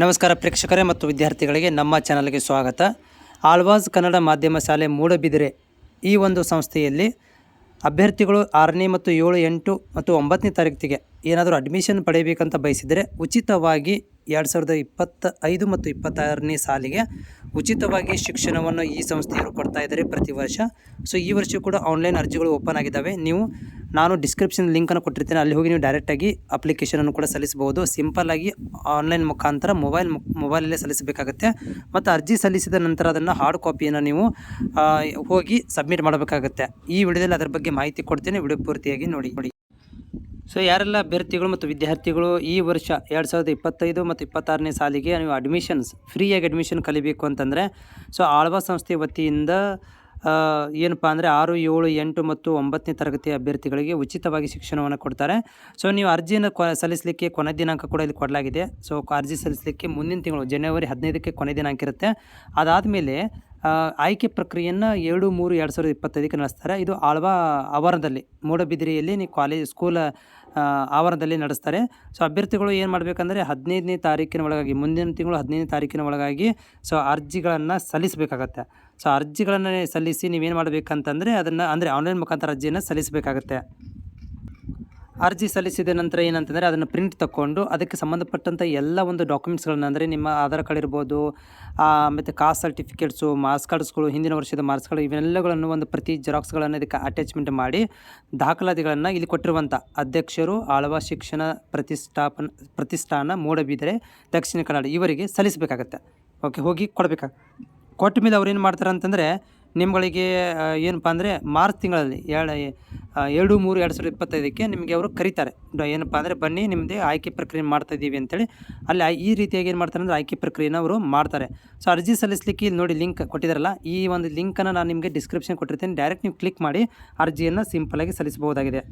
ನಮಸ್ಕಾರ ಪ್ರೇಕ್ಷಕರೇ ಮತ್ತು ವಿದ್ಯಾರ್ಥಿಗಳಿಗೆ ನಮ್ಮ ಚಾನಲ್ಗೆ ಸ್ವಾಗತ. ಆಳ್ವಾಸ್ ಕನ್ನಡ ಮಾಧ್ಯಮ ಶಾಲೆ ಮೂಡಬಿದಿರೆ ಈ ಒಂದು ಸಂಸ್ಥೆಯಲ್ಲಿ ಅಭ್ಯರ್ಥಿಗಳು ಆರನೇ ಮತ್ತು ಏಳು, ಎಂಟು ಮತ್ತು ಒಂಬತ್ತನೇ ತಾರೀಕಿಗೆ ಏನಾದರೂ ಅಡ್ಮಿಷನ್ ಪಡೆಯಬೇಕಂತ ಬಯಸಿದರೆ ಉಚಿತವಾಗಿ ಎರಡು ಸಾವಿರದ ಇಪ್ಪತ್ತ ಐದು ಮತ್ತು ಇಪ್ಪತ್ತಾರನೇ ಸಾಲಿಗೆ ಉಚಿತವಾಗಿ ಶಿಕ್ಷಣವನ್ನು ಈ ಸಂಸ್ಥೆಯವರು ಕೊಡ್ತಾ ಇದ್ದಾರೆ ಪ್ರತಿ ವರ್ಷ. ಸೊ ಈ ವರ್ಷ ಕೂಡ ಆನ್ಲೈನ್ ಅರ್ಜಿಗಳು ಓಪನ್ ಆಗಿದ್ದಾವೆ. ನೀವು ನಾನು ಡಿಸ್ಕ್ರಿಪ್ಷನ್ ಲಿಂಕನ್ನು ಕೊಟ್ಟಿರ್ತೇನೆ. ಅಲ್ಲಿ ಹೋಗಿ ನೀವು ಡೈರೆಕ್ಟಾಗಿ ಅಪ್ಲಿಕೇಶನನ್ನು ಕೂಡ ಸಲ್ಲಿಸಬಹುದು. ಸಿಂಪಲ್ಲಾಗಿ ಆನ್ಲೈನ್ ಮುಖಾಂತರ ಮೊಬೈಲ್ ಮೊಬೈಲಲ್ಲೇ ಸಲ್ಲಿಸಬೇಕಾಗುತ್ತೆ. ಮತ್ತು ಅರ್ಜಿ ಸಲ್ಲಿಸಿದ ನಂತರ ಅದನ್ನು ಹಾರ್ಡ್ ಕಾಪಿಯನ್ನು ನೀವು ಹೋಗಿ ಸಬ್ಮಿಟ್ ಮಾಡಬೇಕಾಗುತ್ತೆ. ಈ ವಿಡಿಯೋದಲ್ಲಿ ಅದರ ಬಗ್ಗೆ ಮಾಹಿತಿ ಕೊಡ್ತೇನೆ. ವಿಡಿಯೋ ಪೂರ್ತಿಯಾಗಿ ನೋಡಿ. ನೋಡಿ. ಸೊ ಯಾರೆಲ್ಲ ಅಭ್ಯರ್ಥಿಗಳು ಮತ್ತು ವಿದ್ಯಾರ್ಥಿಗಳು ಈ ವರ್ಷ ಎರಡು ಸಾವಿರದ ಇಪ್ಪತ್ತೈದು ಮತ್ತು ಇಪ್ಪತ್ತಾರನೇ ಸಾಲಿಗೆ ನೀವು ಅಡ್ಮಿಷನ್ಸ್ ಫ್ರೀಯಾಗಿ ಅಡ್ಮಿಷನ್ ಕಲಿಬೇಕು ಅಂತಂದರೆ ಸೊ ಆಳ್ವಾ ಸಂಸ್ಥೆ ವತಿಯಿಂದ ಏನಪ್ಪ ಅಂದರೆ ಆರು, ಏಳು, ಎಂಟು ಮತ್ತು ಒಂಬತ್ತನೇ ತರಗತಿ ಅಭ್ಯರ್ಥಿಗಳಿಗೆ ಉಚಿತವಾಗಿ ಶಿಕ್ಷಣವನ್ನು ಕೊಡ್ತಾರೆ. ಸೊ ನೀವು ಅರ್ಜಿಯನ್ನು ಕೊ ಸಲ್ಲಿಸಲಿಕ್ಕೆ ಕೊನೆ ದಿನಾಂಕ ಕೂಡ ಇಲ್ಲಿ ಕೊಡಲಾಗಿದೆ. ಸೊ ಅರ್ಜಿ ಸಲ್ಲಿಸಲಿಕ್ಕೆ ಮುಂದಿನ ತಿಂಗಳು, ಜನವರಿ ಹದಿನೈದಕ್ಕೆ ಕೊನೆ ದಿನಾಂಕ ಇರುತ್ತೆ. ಅದಾದಮೇಲೆ ಆಯ್ಕೆ ಪ್ರಕ್ರಿಯೆಯನ್ನು ಎರಡು, ಮೂರು, ಎರಡು ಸಾವಿರದ ಇಪ್ಪತ್ತೈದಕ್ಕೆ ನಡೆಸ್ತಾರೆ. ಇದು ಆಳ್ವಾ ಆವರಣದಲ್ಲಿ, ಮೂಡಬಿದಿರೆಯಲ್ಲಿ ನೀವು ಕಾಲೇಜ್ ಸ್ಕೂಲ್ ಆವರಣದಲ್ಲಿ ನಡೆಸ್ತಾರೆ. ಸೊ, ಅಭ್ಯರ್ಥಿಗಳು ಏನು ಮಾಡಬೇಕಂದ್ರೆ ಹದಿನೈದನೇ ತಾರೀಕಿನ ಒಳಗಾಗಿ, ಮುಂದಿನ ತಿಂಗಳು ಹದಿನೈದನೇ ತಾರೀಕಿನ ಒಳಗಾಗಿ, ಸೊ, ಅರ್ಜಿಗಳನ್ನು ಸಲ್ಲಿಸಬೇಕಾಗತ್ತೆ. ಸೊ, ಅರ್ಜಿಗಳನ್ನು ಸಲ್ಲಿಸಿ ನೀವೇನು ಮಾಡಬೇಕಂತಂದರೆ ಅದನ್ನು, ಅಂದರೆ ಆನ್ಲೈನ್ ಮುಖಾಂತರ ಅರ್ಜಿಯನ್ನು ಸಲ್ಲಿಸಬೇಕಾಗತ್ತೆ. ಅರ್ಜಿ ಸಲ್ಲಿಸಿದ ನಂತರ ಏನಂತಂದರೆ ಅದನ್ನು ಪ್ರಿಂಟ್ ತಗೊಂಡು ಅದಕ್ಕೆ ಸಂಬಂಧಪಟ್ಟಂಥ ಎಲ್ಲ ಒಂದು ಡಾಕ್ಯುಮೆಂಟ್ಸ್ಗಳನ್ನ ಅಂದರೆ ನಿಮ್ಮ ಆಧಾರ್ ಕಾರ್ಡ್ ಇರ್ಬೋದು ಮತ್ತು ಕಾಸ್ಟ್ ಸರ್ಟಿಫಿಕೇಟ್ಸು, ಮಾರ್ಕ್ಸ್ ಕಾರ್ಡ್ಸ್ಗಳು, ಹಿಂದಿನ ವರ್ಷದ ಮಾರ್ಕ್ಸ್ ಕಾರ್ಡ್ ಇವೆಲ್ಲಗಳನ್ನು ಒಂದು ಪ್ರತಿ ಜೆರಾಕ್ಸ್ಗಳನ್ನು ಇದಕ್ಕೆ ಅಟ್ಯಾಚ್ಮೆಂಟ್ ಮಾಡಿ ದಾಖಲಾತಿಗಳನ್ನು ಇಲ್ಲಿ ಕೊಟ್ಟಿರುವಂಥ ಅಧ್ಯಕ್ಷರು, ಆಳ್ವ ಶಿಕ್ಷಣ ಪ್ರತಿಷ್ಠಾಪನ, ಪ್ರತಿಷ್ಠಾನ ಮೂಡಬಿದರೆ ದಕ್ಷಿಣ ಕನ್ನಡ ಇವರಿಗೆ ಸಲ್ಲಿಸಬೇಕಾಗತ್ತೆ. ಓಕೆ ಹೋಗಿ ಕೊಡಬೇಕಾಗ ಕೊಟ್ಟ ಮೇಲೆ ಅವ್ರು ಏನು ಮಾಡ್ತಾರೆ ಅಂತಂದರೆ ನಿಮ್ಗಳಿಗೆ ಏನಪ್ಪ ಅಂದರೆ ಮಾರ್ಚ್ ತಿಂಗಳಲ್ಲಿ ಎರಡು ಎರಡು ಮೂರು ಎರಡು ಸಾವಿರದ ಇಪ್ಪತ್ತೈದಕ್ಕೆ ನಿಮಗೆ ಅವರು ಕರೀತಾರೆ. ಏನಪ್ಪ ಅಂದರೆ ಬನ್ನಿ ನಿಮ್ಮದೇ ಆಯ್ಕೆ ಪ್ರಕ್ರಿಯೆ ಮಾಡ್ತಾ ಇದ್ದೀವಿ ಅಂತೇಳಿ. ಅಲ್ಲಿ ಈ ರೀತಿಯಾಗಿ ಏನು ಮಾಡ್ತಾರೆ ಅಂದರೆ ಆಯ್ಕೆ ಪ್ರಕ್ರಿಯೆನ ಅವರು ಮಾಡ್ತಾರೆ. ಸೊ ಅರ್ಜಿ ಸಲ್ಲಿಸಲಿಕ್ಕೆ ಇಲ್ಲಿ ನೋಡಿ ಲಿಂಕ್ ಕೊಟ್ಟಿದ್ದಾರಲ್ಲ ಈ ಒಂದು ಲಿಂಕನ್ನು ನಾನು ನಿಮಗೆ ಡಿಸ್ಕ್ರಿಪ್ಷನ್ ಕೊಟ್ಟಿರ್ತೀನಿ. ಡೈರೆಕ್ಟ್ ನೀವು ಕ್ಲಿಕ್ ಮಾಡಿ ಅರ್ಜಿಯನ್ನು ಸಿಂಪಲಾಗಿ ಸಲ್ಲಿಸಬಹುದಾಗಿದೆ.